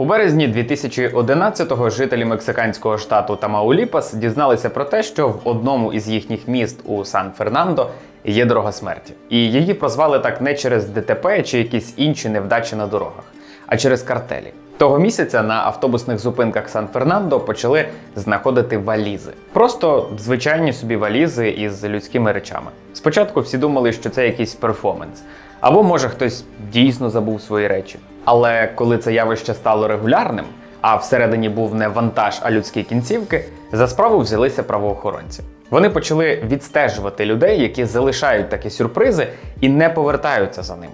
У березні 2011-го жителі мексиканського штату Тамауліпас дізналися про те, що в одному із їхніх міст у Сан-Фернандо є дорога смерті. І її прозвали так не через ДТП чи якісь інші невдачі на дорогах, а через картелі. Того місяця на автобусних зупинках Сан-Фернандо почали знаходити валізи. Просто звичайні собі валізи із людськими речами. Спочатку всі думали, що це якийсь перформанс, або може хтось дійсно забув свої речі. Але коли це явище стало регулярним, а всередині був не вантаж, а людські кінцівки, за справу взялися правоохоронці. Вони почали відстежувати людей, які залишають такі сюрпризи і не повертаються за ними.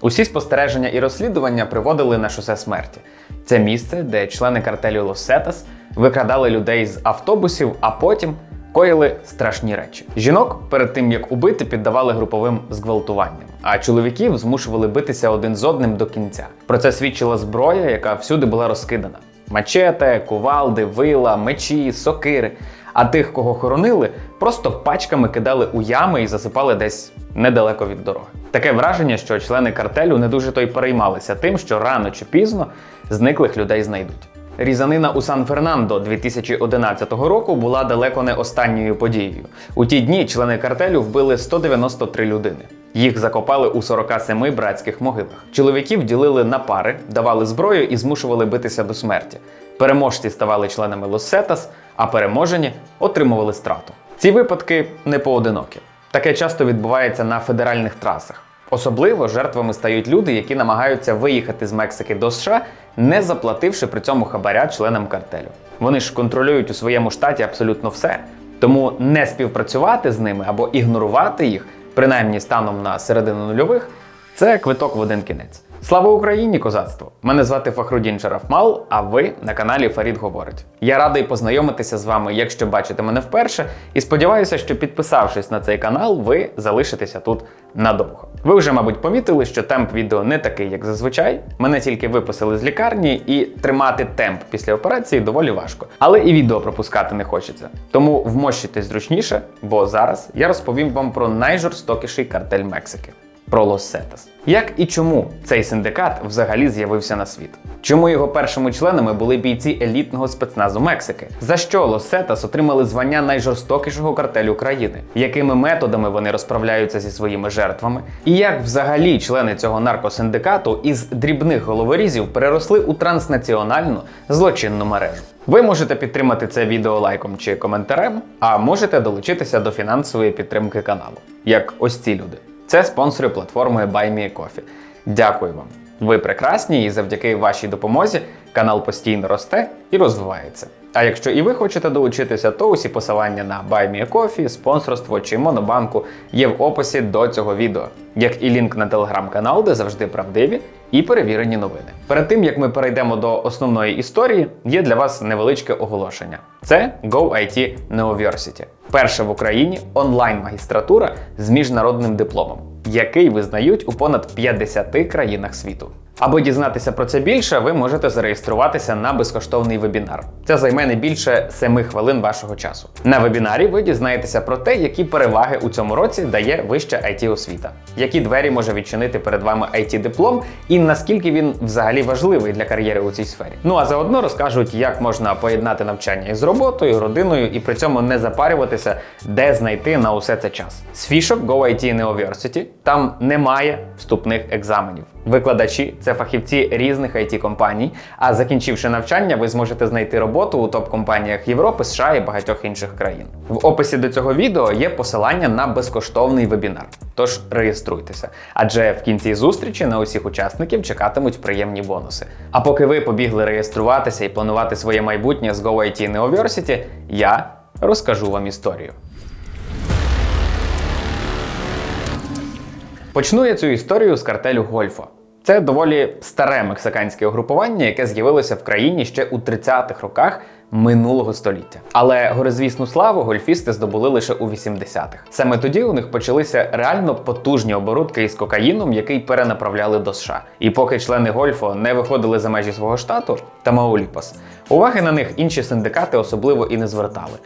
Усі спостереження і розслідування приводили на шосе смерті. Це місце, де члени картелю Лос-Сетас викрадали людей з автобусів, а потім коїли страшні речі. Жінок перед тим як убити, піддавали груповим зґвалтуванням, а чоловіків змушували битися один з одним до кінця. Про це свідчила зброя, яка всюди була розкидана: мачете, кувалди, вила, мечі, сокири. А тих, кого хоронили, просто пачками кидали у ями і засипали десь недалеко від дороги. Таке враження, що члени картелю не дуже то й переймалися тим, що рано чи пізно зниклих людей знайдуть. Різанина у Сан-Фернандо 2011 року була далеко не останньою подією. У ті дні члени картелю вбили 193 людини. Їх закопали у 47 братських могилах. Чоловіків ділили на пари, давали зброю і змушували битися до смерті. Переможці ставали членами Лос-Сетас, а переможені отримували страту. Ці випадки не поодинокі. Таке часто відбувається на федеральних трасах. Особливо жертвами стають люди, які намагаються виїхати з Мексики до США, не заплативши при цьому хабаря членам картелю. Вони ж контролюють у своєму штаті абсолютно все. Тому не співпрацювати з ними або ігнорувати їх, принаймні станом на середину нульових, це квиток в один кінець. Слава Україні, козацтво! Мене звати Фахрудін Шарафмал, а ви на каналі Фарід Говорить. Я радий познайомитися з вами, якщо бачите мене вперше, і сподіваюся, що підписавшись на цей канал, ви залишитеся тут надовго. Ви вже, мабуть, помітили, що темп відео не такий, як зазвичай. Мене тільки виписали з лікарні, і тримати темп після операції доволі важко. Але і відео пропускати не хочеться. Тому вмощуйтесь зручніше, бо зараз я розповім вам про найжорстокіший картель Мексики про Лос-Сетас. Як і чому цей синдикат взагалі з'явився на світ? Чому його першими членами були бійці елітного спецназу Мексики? За що Лос-Сетас отримали звання найжорстокішого картелю країни? Якими методами вони розправляються зі своїми жертвами? І як взагалі члени цього наркосиндикату із дрібних головорізів переросли у транснаціональну злочинну мережу? Ви можете підтримати це відео лайком чи коментарем, а можете долучитися до фінансової підтримки каналу, як ось ці люди. Це спонсори платформи BuyMeACoffee. Дякую вам. Ви прекрасні, і завдяки вашій допомозі канал постійно росте і розвивається. А якщо і ви хочете долучитися, то усі посилання на BuyMeACoffee, спонсорство чи монобанку є в описі до цього відео, як і лінк на телеграм-канал, де завжди правдиві і перевірені новини. Перед тим як ми перейдемо до основної історії, є для вас невеличке оголошення. Це GoIT Neoversity. перша в Україні онлайн-магістратура з міжнародним дипломом, який визнають у понад 50 країнах світу. Аби дізнатися про це більше, ви можете зареєструватися на безкоштовний вебінар. Це займе не більше 7 хвилин вашого часу. На вебінарі ви дізнаєтеся про те, які переваги у цьому році дає вища it освіта, які двері може відчинити перед вами it диплом і наскільки він взагалі важливий для кар'єри у цій сфері. Ну а заодно розкажуть, як можна поєднати навчання із роботою, родиною і при цьому не запарюватися, де знайти на усе це час. З фішок GoIT University там немає вступних екзаменів. Викладачі це фахівці різних it компаній. А закінчивши навчання, ви зможете знайти роботу у топ-компаніях Європи, США і багатьох інших країн. В описі до цього відео є посилання на безкоштовний вебінар. Тож реєструйтеся, адже в кінці зустрічі на усіх учасників чекатимуть приємні бонуси. А поки ви побігли реєструватися і планувати своє майбутнє з GoIT Neoversity, я розкажу вам історію. Почну я цю історію з картелю Гольфо. Це доволі старе мексиканське угрупування, яке з'явилося в країні ще у 30-х роках минулого століття. Але горизвісну славу гольфісти здобули лише у 80-х. Саме тоді у них почалися реально потужні оборудки із кокаїном, який перенаправляли до США. І поки члени Гольфо не виходили за межі свого штату Тамауліпас, уваги на них інші синдикати особливо і не звертали.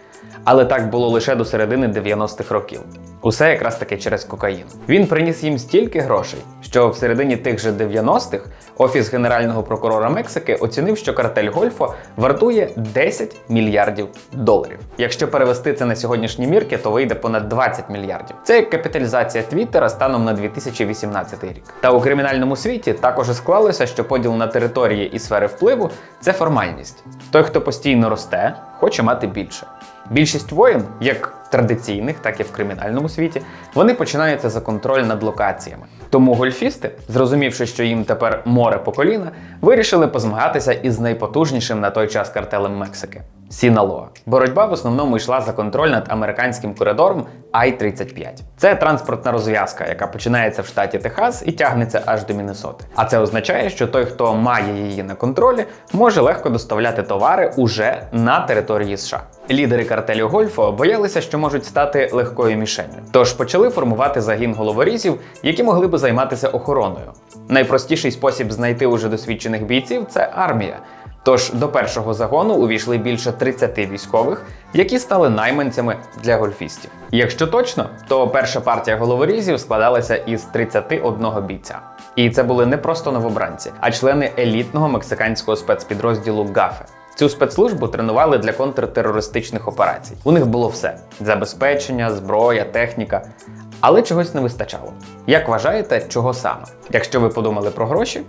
Але так було лише до середини 90-х років. Усе якраз таки через кокаїн. Він приніс їм стільки грошей, що в середині тих же 90-х офіс генерального прокурора Мексики оцінив, що картель Гольфо вартує 10 мільярдів доларів. Якщо перевести це на сьогоднішні мірки, то вийде понад 20 мільярдів. Це як капіталізація Твіттера станом на 2018 рік. Та у кримінальному світі також склалося, що поділ на території і сфери впливу це формальність. Той, хто постійно росте, хоче мати більше. Більшість воєн, як традиційних, так і в кримінальному світі, вони починаються за контроль над локаціями. Тому гольфісти, зрозумівши, що їм тепер море по коліна, вирішили позмагатися із найпотужнішим на той час картелем Мексики. Сіналоа. Боротьба в основному йшла за контроль над американським коридором I-35. Це транспортна розв'язка, яка починається в штаті Техас і тягнеться аж до Міннесоти. А це означає, що той, хто має її на контролі, може легко доставляти товари уже на території США. Лідери картелю Гольфо боялися, що можуть стати легкою мішенню. Тож почали формувати загін головорізів, які могли би займатися охороною. Найпростіший спосіб знайти уже досвідчених бійців це армія. Тож до першого загону увійшли більше 30 військових, які стали найманцями для гольфістів. Якщо точно, то перша партія головорізів складалася із 31 бійця. І це були не просто новобранці, а члени елітного мексиканського спецпідрозділу ГАФЕ. Цю спецслужбу тренували для контртерористичних операцій. У них було все: забезпечення, зброя, техніка. Але чогось не вистачало. Як вважаєте, чого саме? Якщо ви подумали про гроші,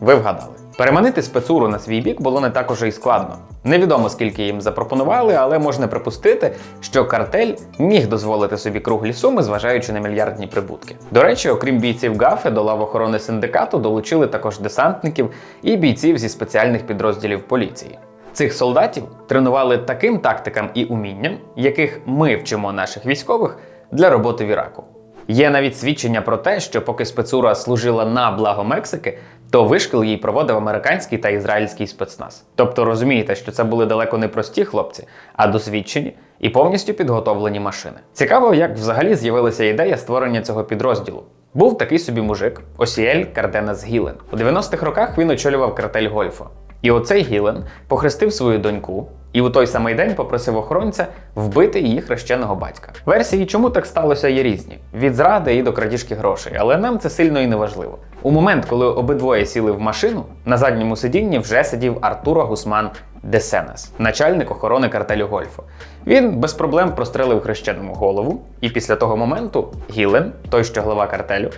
ви вгадали. Переманити спецуру на свій бік було не так уже й складно. Невідомо скільки їм запропонували, але можна припустити, що картель міг дозволити собі круглі суми, зважаючи на мільярдні прибутки. До речі, окрім бійців ГАФи, до лав охорони синдикату долучили також десантників і бійців зі спеціальних підрозділів поліції. Цих солдатів тренували таким тактикам і умінням, яких ми вчимо наших військових для роботи в Іраку. Є навіть свідчення про те, що поки спецура служила на благо Мексики, то вишкіл їй проводив американський та ізраїльський спецназ. Тобто розумієте, що це були далеко не прості хлопці, а досвідчені і повністю підготовлені машини. Цікаво, як взагалі з'явилася ідея створення цього підрозділу. Був такий собі мужик Осіель Карденес Гілен. У 90-х роках він очолював картель Гольфо. І оцей Гілен похрестив свою доньку і у той самий день попросив охоронця вбити її хрещеного батька. Версії, чому так сталося, є різні: від зради і до крадіжки грошей, але нам це сильно і не важливо. У момент, коли обидвоє сіли в машину, на задньому сидінні вже сидів Артуро Гусман Десенес, начальник охорони картелю Гольфо. Він без проблем прострелив хрещеному голову, і після того моменту Гілен, той що глава картелю,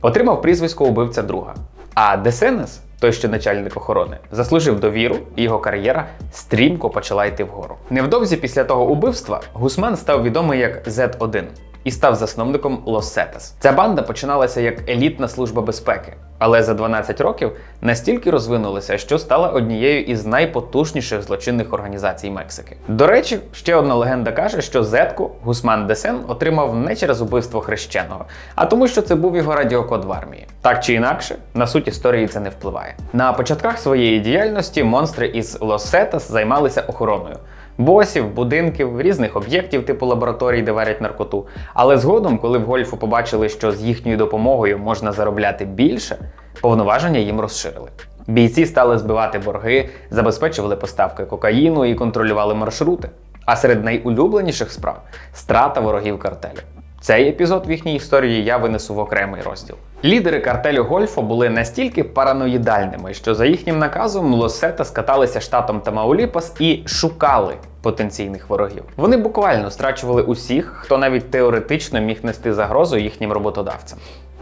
отримав прізвисько убивця друга. А Десенес, той що начальник охорони, заслужив довіру, і його кар'єра стрімко почала йти вгору. Невдовзі після того убивства Гусман став відомий як Z1 і став засновником Zetas. Ця банда починалася як елітна служба безпеки, але за 12 років настільки розвинулася, що стала однією із найпотужніших злочинних організацій Мексики. До речі, ще одна легенда каже, що Зетку Гусман Десен отримав не через убивство хрещеного, а тому, що це був його радіокод в армії. Так чи інакше, на суть історії це не впливає. На початках своєї діяльності монстри із Zetas займалися охороною босів, будинків, різних об'єктів типу лабораторій, де варять наркоту. Але згодом, коли в гольфу побачили, що з їхньою допомогою можна заробляти більше, повноваження їм розширили. Бійці стали збивати борги, забезпечували поставки кокаїну і контролювали маршрути. А серед найулюбленіших справ страта ворогів картелю. Цей епізод в їхній історії я винесу в окремий розділ. Лідери картелю Гольфо були настільки параноїдальними, що за їхнім наказом Лосета скаталися штатом Тамауліпас і шукали потенційних ворогів. Вони буквально страчували усіх, хто навіть теоретично міг нести загрозу їхнім роботодавцям.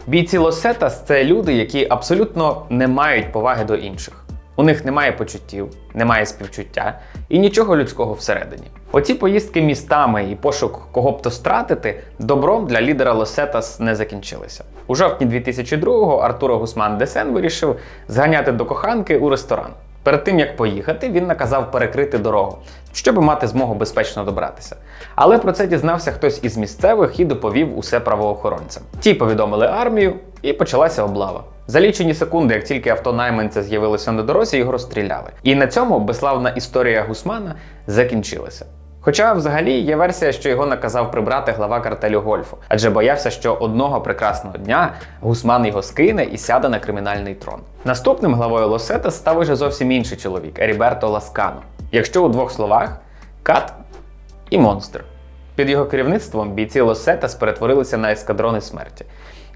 Бійці Лосетас це люди, які абсолютно не мають поваги до інших. У них немає почуттів, немає співчуття і нічого людського всередині. Оці поїздки містами і пошук кого б то стратити добром для лідера Лосетас не закінчилися. У жовтні 2002-го Артуро Гусман Десен вирішив зганяти до коханки у ресторан. Перед тим як поїхати, він наказав перекрити дорогу, щоб мати змогу безпечно добратися. Але про це дізнався хтось із місцевих і доповів усе правоохоронцям. Ті повідомили армію, і почалася облава. За лічені секунди, як тільки авто найманця з'явилося на дорозі, його розстріляли. І на цьому безславна історія Гусмана закінчилася. Хоча взагалі є версія, що його наказав прибрати глава картелю Гольфу, адже боявся, що одного прекрасного дня Гусман його скине і сяде на кримінальний трон. Наступним главою Лосета став уже зовсім інший чоловік Еріберто Ласкано. Якщо у двох словах кат і монстр. Під його керівництвом бійці Лосетас перетворилися на ескадрони смерті.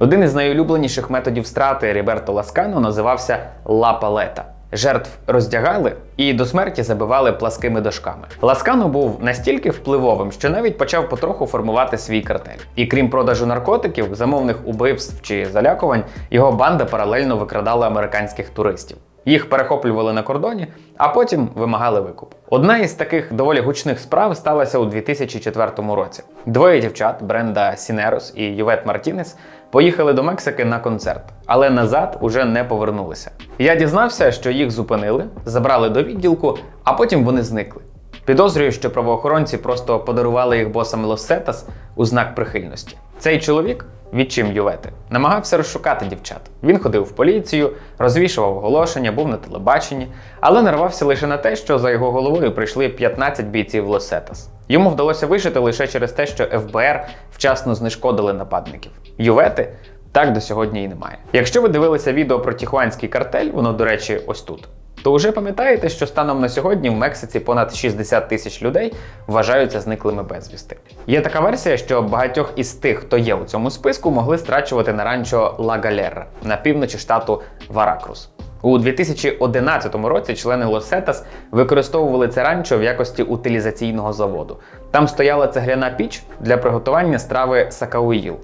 Один із найулюбленіших методів страти Ріберто Ласкано називався ла палета. Жертв роздягали і до смерті забивали пласкими дошками. Ласкано був настільки впливовим, що навіть почав потроху формувати свій картель. І крім продажу наркотиків, замовних убивств чи залякувань, його банда паралельно викрадала американських туристів. Їх перехоплювали на кордоні, а потім вимагали викуп. Одна із таких доволі гучних справ сталася у 2004 році. Двоє дівчат Бренда Сінерос і Ювет Мартінес поїхали до Мексики на концерт, але назад уже не повернулися. Я дізнався, що їх зупинили, забрали до відділку, а потім вони зникли. Підозрюю, що правоохоронці просто подарували їх босам Лосетас у знак прихильності. Цей чоловік, відчим Ювети, намагався розшукати дівчат. Він ходив в поліцію, розвішував оголошення, був на телебаченні, але нарвався лише на те, що за його головою прийшли 15 бійців Лосетас. Йому вдалося вижити лише через те, що ФБР вчасно знешкодили нападників. Ювети так до сьогодні і немає. Якщо ви дивилися відео про Тіхуанський картель, воно, до речі, ось тут. То вже пам'ятаєте, що станом на сьогодні в Мексиці понад 60 тисяч людей вважаються зниклими безвісти. Є така версія, що багатьох із тих, хто є у цьому списку, могли страчувати на ранчо Ла Галера на півночі штату Варакрус. У 2011 році члени Лосетас використовували це ранчо в якості утилізаційного заводу. Там стояла цегляна піч для приготування страви сакауїл,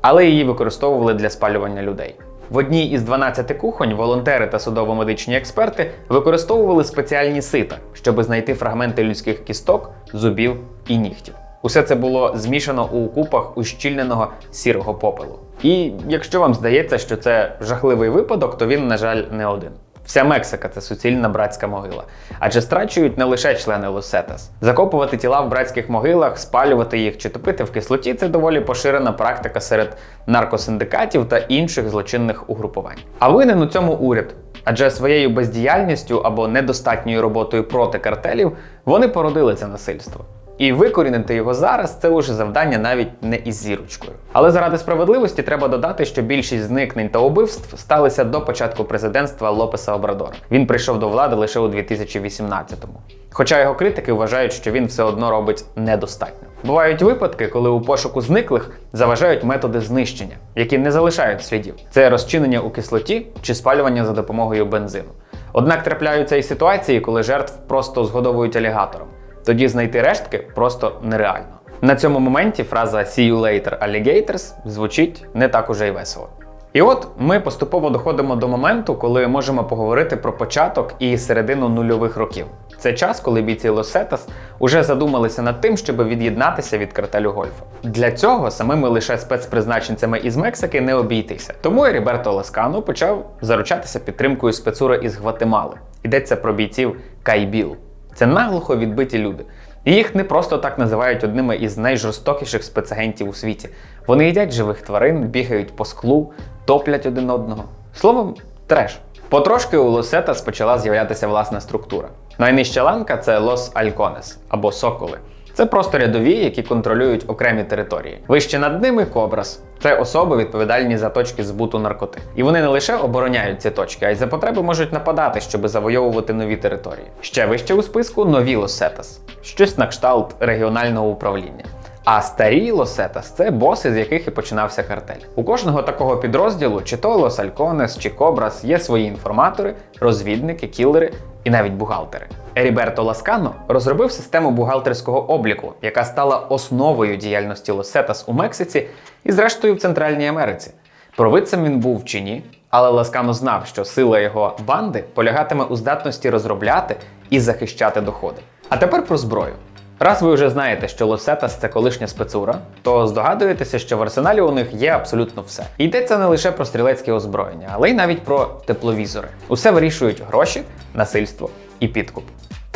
але її використовували для спалювання людей. В одній із 12 кухонь волонтери та судово-медичні експерти використовували спеціальні сита, щоб знайти фрагменти людських кісток, зубів і нігтів. Усе це було змішано у купах ущільненого сірого попелу. І якщо вам здається, що це жахливий випадок, то він, на жаль, не один. Вся Мексика це суцільна братська могила. Адже страчують не лише члени Лосетас. Закопувати тіла в братських могилах, спалювати їх чи топити в кислоті це доволі поширена практика серед наркосиндикатів та інших злочинних угрупувань. А винен у цьому уряд. Адже своєю бездіяльністю або недостатньою роботою проти картелів вони породили це насильство. І викорінити його зараз це уже завдання навіть не із зірочкою. Але заради справедливості треба додати, що більшість зникнень та убивств сталися до початку президентства Лопеса Обрадора. Він прийшов до влади лише у 2018-му. Хоча його критики вважають, що він все одно робить недостатньо. Бувають випадки, коли у пошуку зниклих заважають методи знищення, які не залишають слідів. Це розчинення у кислоті чи спалювання за допомогою бензину. Однак трапляються і ситуації, коли жертв просто згодовують алігатором. Тоді знайти рештки просто нереально. На цьому моменті фраза «See you later, alligators» звучить не так уже й весело. І от ми поступово доходимо до моменту, коли можемо поговорити про початок і середину нульових років. Це час, коли бійці Лосетас уже задумалися над тим, щоб від'єднатися від картелю гольфа. Для цього самими лише спецпризначенцями із Мексики не обійтися. Тому і Ріберто Ласкано почав заручатися підтримкою спецура із Гватемали. Йдеться про бійців Кайбіл. Це наглухо відбиті люди. І їх не просто так називають одними із найжорстокіших спецагентів у світі. Вони їдять живих тварин, бігають по склу, топлять один одного. Словом, треш. Потрошки у Лосета почала з'являтися власна структура. Найнижча ланка це Лос Альконес або Соколи. Це просто рядові, які контролюють окремі території. Вище над ними Кобрас. Це особи відповідальні за точки збуту наркоти. І вони не лише обороняють ці точки, а й за потреби можуть нападати, щоб завойовувати нові території. Ще вище у списку нові Лосетас, щось на кшталт регіонального управління. А старі Лосетас це боси, з яких і починався картель. У кожного такого підрозділу, чи то Лос Альконес, чи Кобрас, є свої інформатори, розвідники, кілери і навіть бухгалтери. Еріберто Ласкано розробив систему бухгалтерського обліку, яка стала основою діяльності Лосетас у Мексиці і, зрештою, в Центральній Америці. Провидцем він був чи ні, але Ласкано знав, що сила його банди полягатиме у здатності розробляти і захищати доходи. А тепер про зброю. Раз ви вже знаєте, що Лосетас це колишня спецура, то здогадуєтеся, що в арсеналі у них є абсолютно все. Йдеться не лише про стрілецьке озброєння, але й навіть про тепловізори. Усе вирішують гроші, насильство і підкуп.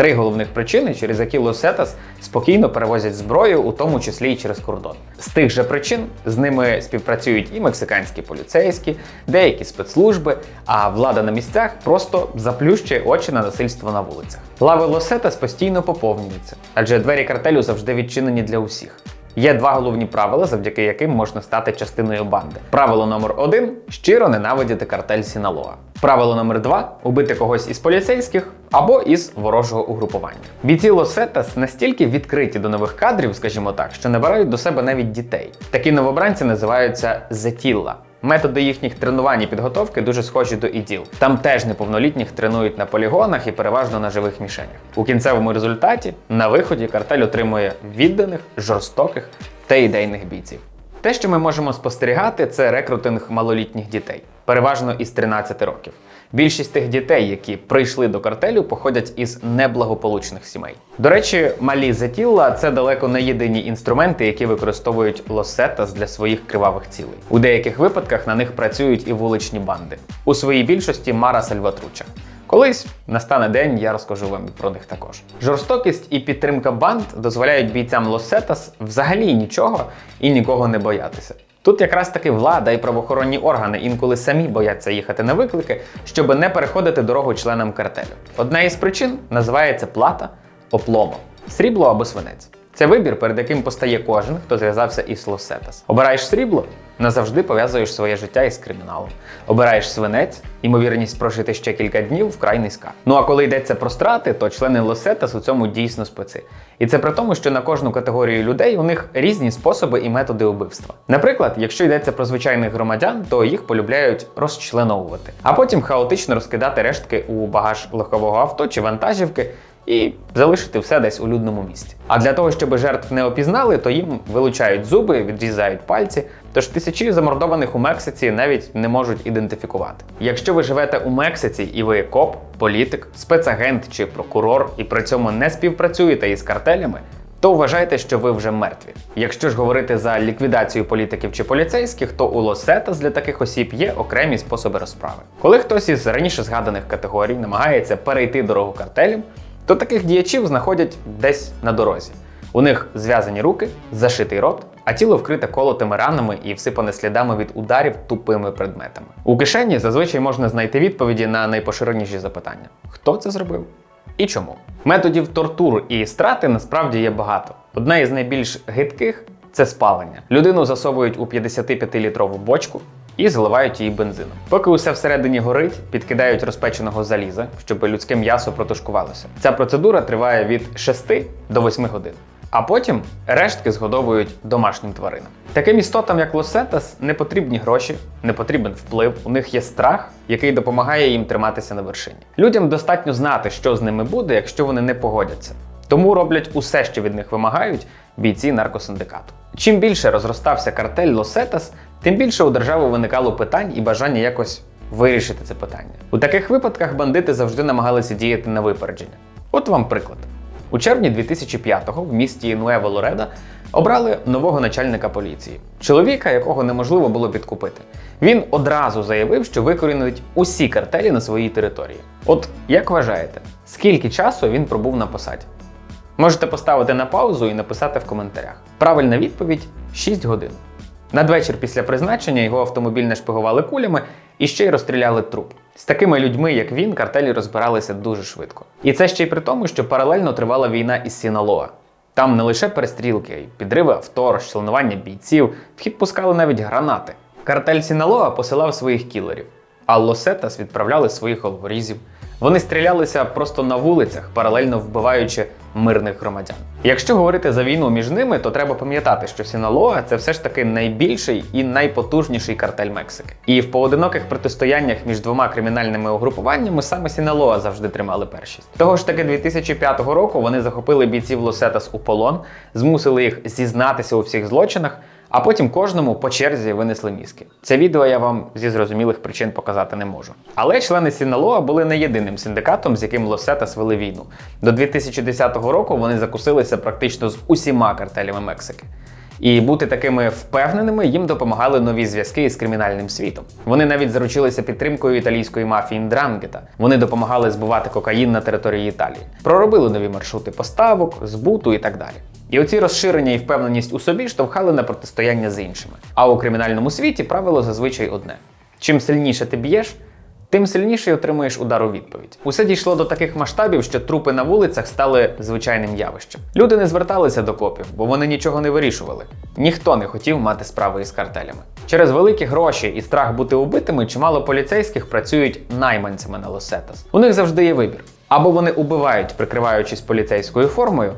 Три головних причини, через які Лосетас спокійно перевозять зброю, у тому числі і через кордон. З тих же причин з ними співпрацюють і мексиканські поліцейські, деякі спецслужби, а влада на місцях просто заплющує очі на насильство на вулицях. Лави Лосетас постійно поповнюються, адже двері картелю завжди відчинені для усіх. Є два головні правила, завдяки яким можна стати частиною банди. Правило номер один щиро ненавидіти картель Сіналоа. Правило номер два убити когось із поліцейських або із ворожого угрупування. Бійці Лосетас настільки відкриті до нових кадрів, скажімо так, що набирають до себе навіть дітей. Такі новобранці називаються зетілла. Методи їхніх тренувань і підготовки дуже схожі до іділ. Там теж неповнолітніх тренують на полігонах і переважно на живих мішенях. У кінцевому результаті на виході картель отримує відданих, жорстоких та ідейних бійців. Те, що ми можемо спостерігати, це рекрутинг малолітніх дітей, переважно із 13 років. Більшість тих дітей, які прийшли до картелю, походять із неблагополучних сімей. До речі, малі затілла це далеко не єдині інструменти, які використовують лосетас для своїх кривавих цілей. У деяких випадках на них працюють і вуличні банди. У своїй більшості Мара Сальватруча. Колись настане день, я розкажу вам про них також. Жорстокість і підтримка банд дозволяють бійцям Лосетас взагалі нічого і нікого не боятися. Тут якраз таки влада і правоохоронні органи інколи самі бояться їхати на виклики, щоб не переходити дорогу членам картелю. Одна із причин називається плата опломо, срібло або свинець. Це вибір, перед яким постає кожен, хто зв'язався із Лосетас. Обираєш срібло, назавжди пов'язуєш своє життя із криміналом. Обираєш свинець, ймовірність прожити ще кілька днів вкрай низька. Ну а коли йдеться про страти, то члени Лосетас у цьому дійсно спеці. І це при тому, що на кожну категорію людей у них різні способи і методи убивства. Наприклад, якщо йдеться про звичайних громадян, то їх полюбляють розчленовувати, а потім хаотично розкидати рештки у багаж легкового авто чи вантажівки і залишити все десь у людному місці. А для того, щоб жертв не опізнали, то їм вилучають зуби, відрізають пальці. Тож тисячі замордованих у Мексиці навіть не можуть ідентифікувати. Якщо ви живете у Мексиці і ви коп, політик, спецагент чи прокурор, і при цьому не співпрацюєте із картелями, то вважайте, що ви вже мертві. Якщо ж говорити за ліквідацію політиків чи поліцейських, то у Лосетас для таких осіб є окремі способи розправи. Коли хтось із раніше згаданих категорій намагається перейти дорогу картелям, то таких діячів знаходять десь на дорозі. У них зв'язані руки, зашитий рот, а тіло вкрите колотими ранами і всипане слідами від ударів тупими предметами. У кишені зазвичай можна знайти відповіді на найпоширеніші запитання: хто це зробив і чому. Методів тортур і страти насправді є багато. Одна із найбільш гидких це спалення. Людину засовують у 55-літрову бочку. І заливають її бензином. Поки усе всередині горить, підкидають розпеченого заліза, щоб людське м'ясо протушкувалося. Ця процедура триває від 6 до 8 годин. А потім рештки згодовують домашнім тваринам. Таким істотам, як Лосетас, не потрібні гроші, не потрібен вплив. У них є страх, який допомагає їм триматися на вершині. Людям достатньо знати, що з ними буде, якщо вони не погодяться. Тому роблять усе, що від них вимагають бійці наркосиндикату. Чим більше розростався картель Лосетас, тим більше у держави виникало питань і бажання якось вирішити це питання. У таких випадках бандити завжди намагалися діяти на випередження. От вам приклад. У червні 2005-го в місті Нуево Лореда обрали нового начальника поліції, чоловіка, якого неможливо було підкупити. Він одразу заявив, що викорінить усі картелі на своїй території. От як вважаєте, скільки часу він пробув на посаді? Можете поставити на паузу і написати в коментарях. Правильна відповідь 6 годин. Надвечір після призначення його автомобіль нашпигували кулями і ще й розстріляли труп. З такими людьми, як він, картелі розбиралися дуже швидко. І це ще й при тому, що паралельно тривала війна із Сіналоа. Там не лише перестрілки, й підриви авто, розчленування бійців, в хід пускали навіть гранати. Картель Сіналоа посилав своїх кілерів, а Лосетас відправляли своїх головорізів. Вони стрілялися просто на вулицях, паралельно вбиваючи мирних громадян. Якщо говорити за війну між ними, то треба пам'ятати, що Сіналоа це все ж таки найбільший і найпотужніший картель Мексики. І в поодиноких протистояннях між двома кримінальними угрупуваннями саме Сіналоа завжди тримали першість. Того ж таки 2005 року вони захопили бійців Лосетас у полон, змусили їх зізнатися у всіх злочинах. А потім кожному по черзі винесли мізки. Це відео я вам зі зрозумілих причин показати не можу. Але члени Сіналоа були не єдиним синдикатом, з яким Лосетас вели війну. До 2010 року вони закусилися практично з усіма картелями Мексики. І бути такими впевненими їм допомагали нові зв'язки із кримінальним світом. Вони навіть заручилися підтримкою італійської мафії Ндрангета. Вони допомагали збувати кокаїн на території Італії, проробили нові маршрути поставок, збуту і так далі. І оці розширення і впевненість у собі штовхали на протистояння з іншими. А у кримінальному світі правило зазвичай одне: чим сильніше ти б'єш, тим сильніше отримуєш удар у відповідь. Усе дійшло до таких масштабів, що трупи на вулицях стали звичайним явищем. Люди не зверталися до копів, бо вони нічого не вирішували. Ніхто не хотів мати справи із картелями. Через великі гроші і страх бути убитими, чимало поліцейських працюють найманцями на Лосетас. У них завжди є вибір: або вони убивають, прикриваючись поліцейською формою,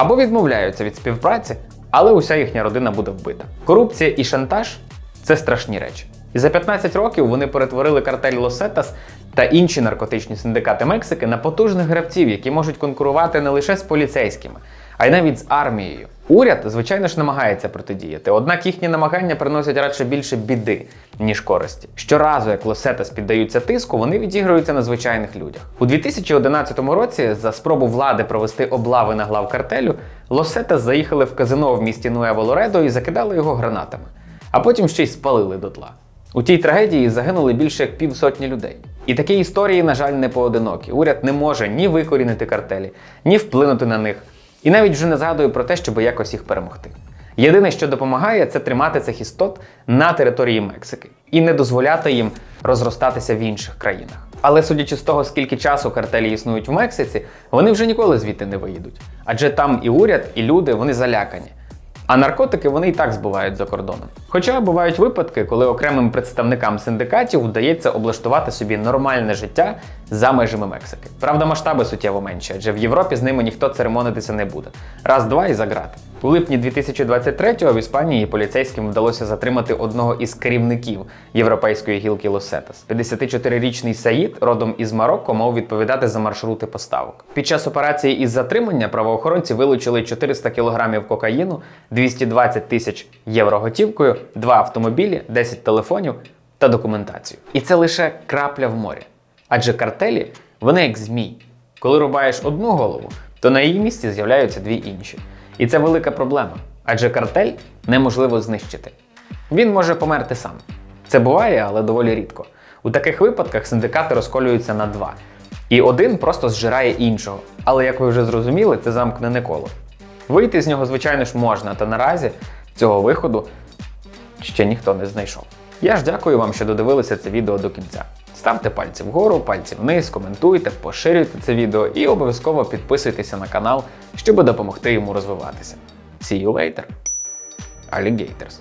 або відмовляються від співпраці, але уся їхня родина буде вбита. Корупція і шантаж це страшні речі. І за 15 років вони перетворили картель Лосетас та інші наркотичні синдикати Мексики на потужних гравців, які можуть конкурувати не лише з поліцейськими, а й навіть з армією. Уряд, звичайно ж, намагається протидіяти, однак їхні намагання приносять радше більше біди, ніж користі. Щоразу, як Лосетас піддаються тиску, вони відігруються на звичайних людях. У 2011 році за спробу влади провести облави на глав картелю, Лосетас заїхали в казино в місті Нуево Лоредо і закидали його гранатами, а потім ще й спалили дотла. У тій трагедії загинули більше як півсотні людей. І такі історії, на жаль, не поодинокі. Уряд не може ні викорінити картелі, ні вплинути на них. І навіть вже не згадую про те, щоб якось їх перемогти. Єдине, що допомагає, це тримати цих істот на території Мексики і не дозволяти їм розростатися в інших країнах. Але судячи з того, скільки часу картелі існують в Мексиці, вони вже ніколи звідти не виїдуть. Адже там і уряд, і люди вони залякані. А наркотики вони і так збувають за кордоном. Хоча бувають випадки, коли окремим представникам синдикатів вдається облаштувати собі нормальне життя за межами Мексики. Правда, масштаби суттєво менші, адже в Європі з ними ніхто церемонитися не буде. Раз-два і за грати. У липні 2023-го в Іспанії поліцейським вдалося затримати одного із керівників європейської гілки Лосетас. 54-річний Саїд, родом із Марокко, мав відповідати за маршрути поставок. Під час операції із затримання правоохоронці вилучили 400 кілограмів кокаїну, 220 тисяч євро готівкою, два автомобілі, 10 телефонів та документацію. І це лише крапля в морі. Адже картелі вони як змій. Коли рубаєш одну голову, то на її місці з'являються дві інші. І це велика проблема, адже картель неможливо знищити. Він може померти сам. Це буває, але доволі рідко. У таких випадках синдикати розколюються на два. І один просто зжирає іншого. Але як ви вже зрозуміли, це замкнене коло. Вийти з нього, звичайно ж, можна, та наразі цього виходу ще ніхто не знайшов. Я ж дякую вам, що додивилися це відео до кінця. Ставте пальці вгору, пальці вниз, коментуйте, поширюйте це відео і обов'язково підписуйтеся на канал, щоб допомогти йому розвиватися. See you later, alligators!